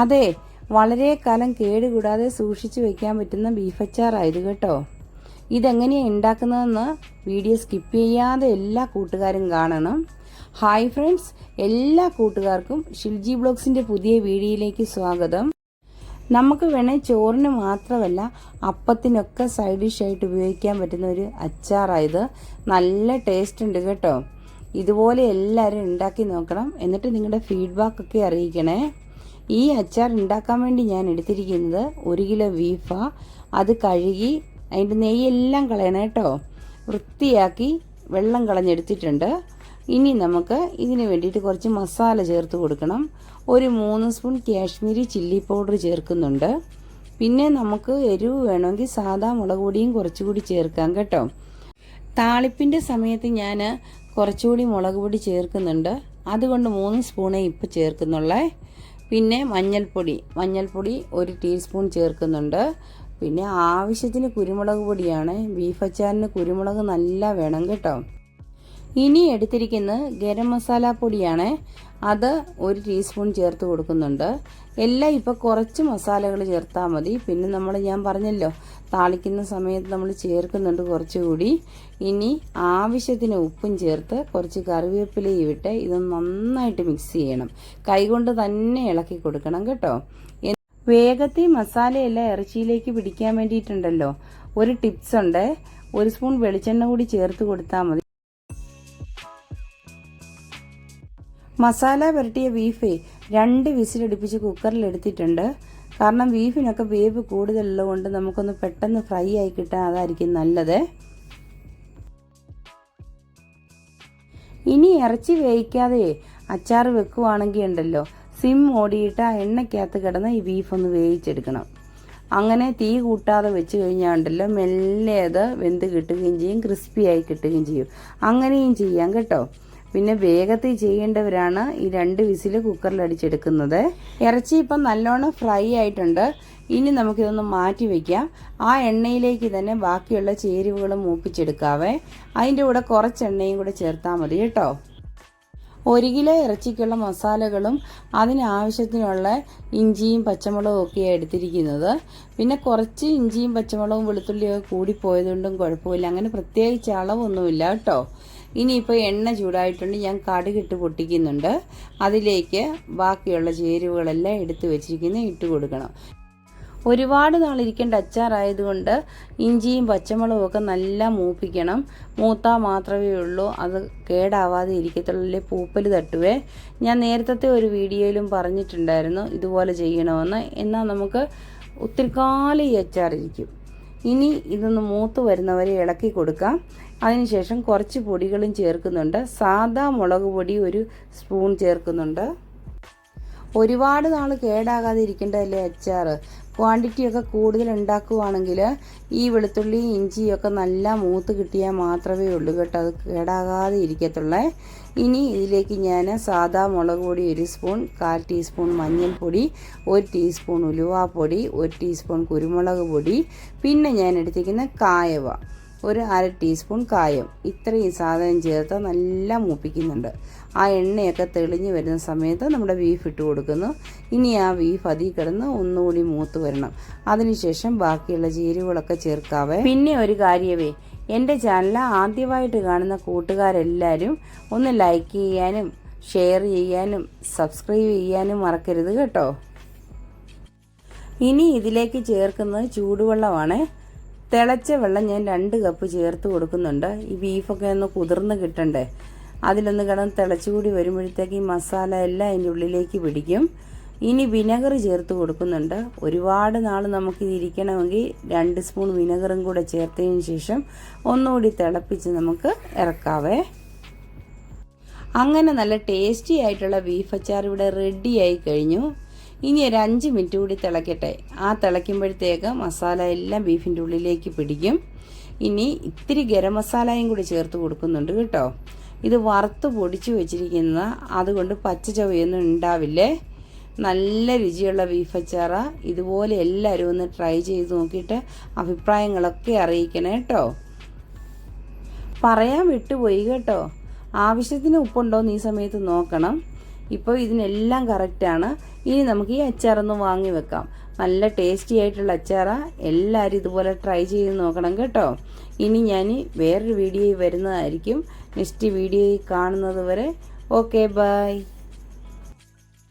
അതെ വളരെ കാലം കേടുകൂടാതെ സൂക്ഷിച്ചു വെക്കാൻ പറ്റുന്ന ബീഫ് അച്ചാറായത് കേട്ടോ. ഇതെങ്ങനെയാണ് ഉണ്ടാക്കുന്നതെന്ന് വീഡിയോ സ്കിപ്പ് ചെയ്യാതെ എല്ലാ കൂട്ടുകാരും കാണണം. ഹായ് ഫ്രണ്ട്സ് എല്ലാ കൂട്ടുകാർക്കും ഷിൽജി ബ്ലോഗ്സിന്റെ പുതിയ വീഡിയോയിലേക്ക് സ്വാഗതം. നമുക്ക് വേണേൽ ചോറിന് മാത്രമല്ല അപ്പത്തിനൊക്കെ സൈഡ് ഡിഷായിട്ട് ഉപയോഗിക്കാൻ പറ്റുന്ന ഒരു അച്ചാറായത്. നല്ല ടേസ്റ്റ് ഉണ്ട് കേട്ടോ. ഇതുപോലെ എല്ലാവരും ഉണ്ടാക്കി നോക്കണം. എന്നിട്ട് നിങ്ങളുടെ ഫീഡ്ബാക്ക് ഒക്കെ അറിയിക്കണേ. ഈ അച്ചാർ ഉണ്ടാക്കാൻ വേണ്ടി ഞാൻ എടുത്തിരിക്കുന്നത് ഒരു കിലോ ബീഫാ. അത് കഴുകി അതിന്റെ നെയ്യെല്ലാം കളയണം കേട്ടോ. വൃത്തിയാക്കി വെള്ളം കളഞ്ഞെടുത്തിട്ടുണ്ട്. ഇനി നമുക്ക് ഇതിന് വേണ്ടിയിട്ട് കുറച്ച് മസാല ചേർത്ത് കൊടുക്കണം. ഒരു മൂന്ന് സ്പൂൺ കാശ്മീരി ചില്ലി പൗഡർ ചേർക്കുന്നുണ്ട്. പിന്നെ നമുക്ക് എരിവ് വേണമെങ്കിൽ സാധാ മുളക് പൊടിയും കുറച്ചുകൂടി ചേർക്കാം കേട്ടോ. താളിപ്പിന്റെ സമയത്ത് ഞാൻ കുറച്ചുകൂടി മുളക് പൊടി ചേർക്കുന്നുണ്ട്. അതുകൊണ്ട് മൂന്ന് സ്പൂണേ ഇപ്പം ചേർക്കുന്നുള്ളേ. പിന്നെ മഞ്ഞൾപ്പൊടി. മഞ്ഞൾപ്പൊടി ഒരു ടീസ്പൂൺ ചേർക്കുന്നുണ്ട്. പിന്നെ ആവശ്യത്തിന് കുരുമുളക് പൊടിയാണ്. ബീഫ് അച്ചാറിന് കുരുമുളക് നല്ല വേണം കേട്ടോ. ഇനി എടുത്തിരിക്കുന്നത് ഗരം മസാല പൊടിയാണ്. അത് ഒരു ടീസ്പൂൺ ചേർത്ത് കൊടുക്കുന്നുണ്ട്. എല്ലാം ഇപ്പോൾ കുറച്ച് മസാലകൾ ചേർത്താൽ മതി. പിന്നെ നമ്മൾ ഞാൻ പറഞ്ഞല്ലോ താളിക്കുന്ന സമയത്ത് നമ്മൾ ചേർക്കുന്നുണ്ട് കുറച്ചുകൂടി. ഇനി ആവശ്യത്തിന് ഉപ്പും ചേർത്ത് കുറച്ച് കറിവേപ്പിലയും ഇട്ട് ഇത് നന്നായിട്ട് മിക്സ് ചെയ്യണം. കൈകൊണ്ട് തന്നെ ഇളക്കി കൊടുക്കണം കേട്ടോ. വേഗത്തിൽ മസാലയെല്ലാം ഇറച്ചിയിലേക്ക് പിടിക്കാൻ വേണ്ടിയിട്ടുണ്ടല്ലോ. ഒരു ടിപ്സ് ഉണ്ട്. ഒരു സ്പൂൺ വെളിച്ചെണ്ണ കൂടി ചേർത്ത് കൊടുത്താൽ മതി. മസാല പുരട്ടിയ ബീഫേ രണ്ട് വിസിലടുപ്പിച്ച് കുക്കറിൽ എടുത്തിട്ടുണ്ട്. കാരണം ബീഫിനൊക്കെ വേവ് കൂടുതലുള്ളത് കൊണ്ട് നമുക്കൊന്ന് പെട്ടെന്ന് ഫ്രൈ ആയി കിട്ടാൻ അതായിരിക്കും നല്ലത്. ഇനി ഇറച്ചി വേവിക്കാതെ അച്ചാർ വെക്കുവാണെങ്കിൽ ഉണ്ടല്ലോ സിം ഓടിയിട്ട് ആ എണ്ണയ്ക്കകത്ത് കിടന്ന് ഈ ബീഫ് ഒന്ന് വേവിച്ചെടുക്കണം. അങ്ങനെ തീ കൂട്ടാതെ വെച്ച് കഴിഞ്ഞാൽ ഉണ്ടല്ലോ മെല്ലെ അത് വെന്ത് കിട്ടുകയും ചെയ്യും ക്രിസ്പി ആയി കിട്ടുകയും ചെയ്യും. അങ്ങനെയും ചെയ്യാം കേട്ടോ. പിന്നെ വേഗത്തിൽ ചെയ്യേണ്ടവരാണ് ഈ രണ്ട് വിസിൽ കുക്കറിൽ അടിച്ചെടുക്കുന്നത്. ഇറച്ചി ഇപ്പം നല്ലോണം ഫ്രൈ ആയിട്ടുണ്ട്. ഇനി നമുക്കിതൊന്ന് മാറ്റി വെക്കാം. ആ എണ്ണയിലേക്ക് തന്നെ ബാക്കിയുള്ള ചേരുവകളും മൂപ്പിച്ചെടുക്കാവേ. അതിന്റെ കൂടെ കുറച്ച് എണ്ണയും കൂടെ ചേർത്താൽ മതി കേട്ടോ. ഒരു കിലോ ഇറച്ചിക്കുള്ള മസാലകളും അതിനാവശ്യത്തിനുള്ള ഇഞ്ചിയും പച്ചമുളകും ഒക്കെയാണ് എടുത്തിരിക്കുന്നത്. പിന്നെ കുറച്ച് ഇഞ്ചിയും പച്ചമുളകും വെളുത്തുള്ളിയൊക്കെ കൂടിപ്പോയതുകൊണ്ടും കുഴപ്പമില്ല. അങ്ങനെ പ്രത്യേകിച്ച് അളവൊന്നുമില്ല കേട്ടോ. ഇനിയിപ്പോൾ എണ്ണ ചൂടായിട്ടുണ്ട്. ഞാൻ കടുകിട്ട് പൊട്ടിക്കുന്നുണ്ട്. അതിലേക്ക് ബാക്കിയുള്ള ചേരുവകളെല്ലാം എടുത്തു വെച്ചിരിക്കുന്നത് ഇട്ട് കൊടുക്കണം. ഒരുപാട് നാളിരിക്കേണ്ട അച്ചാറായതുകൊണ്ട് ഇഞ്ചിയും പച്ചമുളകും ഒക്കെ നല്ല മൂപ്പിക്കണം. മൂത്താൽ മാത്രമേ ഉള്ളൂ. അത് കേടാവാതെ ഇരിക്കത്തുള്ളൂ. പൂപ്പൽ തട്ടുവേ. ഞാൻ നേരത്തെ ഒരു വീഡിയോയിലും പറഞ്ഞിട്ടുണ്ടായിരുന്നു ഇതുപോലെ ചെയ്യണമെന്ന്. എന്നാൽ നമുക്ക് ഒത്തിരി കാലം ഈ അച്ചാറിരിക്കും ഇനി ഇതൊന്ന് മൂത്ത് വരുന്നവരെ ഇളക്കി കൊടുക്കാം. അതിനുശേഷം കുറച്ച് പൊടികളും ചേർക്കുന്നുണ്ട്. സാദാ മുളക് പൊടി ഒരു സ്പൂൺ ചേർക്കുന്നുണ്ട്. ഒരുപാട് നാൾ കേടാകാതെ ഇരിക്കേണ്ടതല്ലേ അച്ചാർ ക്വാണ്ടിറ്റിയൊക്കെ കൂടുതൽ ഉണ്ടാക്കുവാണെങ്കിൽ ഈ വെളുത്തുള്ളി ഇഞ്ചിയൊക്കെ നല്ല മൂത്ത് കിട്ടിയാൽ മാത്രമേ ഉള്ളൂ കേട്ടോ. അത് കേടാകാതെ ഇരിക്കത്തുള്ളേ. ഇനി ഇതിലേക്ക് ഞാൻ സാധാ മുളക് പൊടി ഒരു സ്പൂൺ കാൽ ടീസ്പൂൺ മഞ്ഞൾപ്പൊടി ഒരു ടീസ്പൂൺ ഉലുവാപ്പൊടി ഒരു ടീസ്പൂൺ കുരുമുളക് പൊടി പിന്നെ ഞാൻ എടുത്തിരിക്കുന്ന കായവ ഒരു അര ടീസ്പൂൺ കായം. ഇത്രയും സാധനം ചേർത്ത് നല്ല മൂപ്പിക്കുന്നുണ്ട്. ആ എണ്ണയൊക്കെ തെളിഞ്ഞ് വരുന്ന സമയത്ത് നമ്മുടെ ബീഫ് ഇട്ട് കൊടുക്കുന്നു. ഇനി ആ ബീഫ് അതിൽ കിടന്ന് ഒന്നുകൂടി മൂത്ത് വരണം. അതിനുശേഷം ബാക്കിയുള്ള ചേരുവകളൊക്കെ ചേർക്കാവേ. പിന്നെ ഒരു കാര്യമേ എന്റെ ചാനൽ ആദ്യമായിട്ട് കാണുന്ന കൂട്ടുകാരെല്ലാവരും ഒന്ന് ലൈക്ക് ചെയ്യാനും ഷെയർ ചെയ്യാനും സബ്സ്ക്രൈബ് ചെയ്യാനും മറക്കരുത് കേട്ടോ. ഇനി ഇതിലേക്ക് ചേർക്കുന്നത് ചൂടുവെള്ളമാണ്. തിളച്ച വെള്ളം ഞാൻ രണ്ട് കപ്പ് ചേർത്ത് കൊടുക്കുന്നുണ്ട്. ഈ ബീഫൊക്കെ ഒന്ന് കുതിർന്ന് കിട്ടണ്ടേ? അതിലൊന്ന് കിടന്ന് തിളച്ചുകൂടി വരുമ്പോഴത്തേക്ക് ഈ മസാല എല്ലാം അതിന്റെ ഉള്ളിലേക്ക് പിടിക്കും. ഇനി വിനെഗർ ചേർത്ത് കൊടുക്കുന്നുണ്ട്. ഒരുപാട് നാൾ നമുക്ക് ഇരിക്കണമെങ്കിൽ രണ്ട് സ്പൂൺ വിനെഗറും കൂടെ ചേർത്തതിന് ശേഷം ഒന്നുകൂടി തിളപ്പിച്ച് നമുക്ക് ഇറക്കാവേ. അങ്ങനെ നല്ല ടേസ്റ്റി ആയിട്ടുള്ള ബീഫ് അച്ചാർ ഇവിടെ റെഡിയായി കഴിഞ്ഞു. ഇനി ഒരു അഞ്ച് മിനിറ്റ് കൂടി തിളക്കട്ടെ. ആ തിളയ്ക്കുമ്പോഴത്തേക്ക് മസാല എല്ലാം ബീഫിന്റെ ഉള്ളിലേക്ക് പിടിക്കും. ഇനി ഇത്തിരി ഗരം മസാലയും കൂടി ചേർത്ത് കൊടുക്കുന്നുണ്ട് കേട്ടോ. ഇത് വറുത്ത് പൊടിച്ച് വെച്ചിരിക്കുന്ന അതുകൊണ്ട് പച്ച ചവയൊന്നും ഉണ്ടാവില്ലേ? നല്ല രുചിയുള്ള ബീഫ് അച്ചാറ. ഇതുപോലെ എല്ലാവരും ഒന്ന് ട്രൈ ചെയ്ത് നോക്കിയിട്ട് അഭിപ്രായങ്ങളൊക്കെ അറിയിക്കണം കേട്ടോ. പറയാൻ വിട്ടുപോയി കേട്ടോ. ആവശ്യത്തിന് ഉപ്പുണ്ടോ എന്ന് ഈ സമയത്ത് നോക്കണം. ഇപ്പോൾ ഇതിനെല്ലാം കറക്റ്റാണ് ഇനി നമുക്ക് ഈ അച്ചാറൊന്ന് വാങ്ങി വെക്കാം. നല്ല ടേസ്റ്റി ആയിട്ടുള്ള അച്ചാറ. എല്ലാവരും ഇതുപോലെ ട്രൈ ചെയ്ത് നോക്കണം കേട്ടോ. ഇനി ഞാൻ വേറൊരു വീഡിയോയിൽ വരുന്നതായിരിക്കും. നെക്സ്റ്റ് വീഡിയോയിൽ കാണുന്നത് വരെ. Okay bye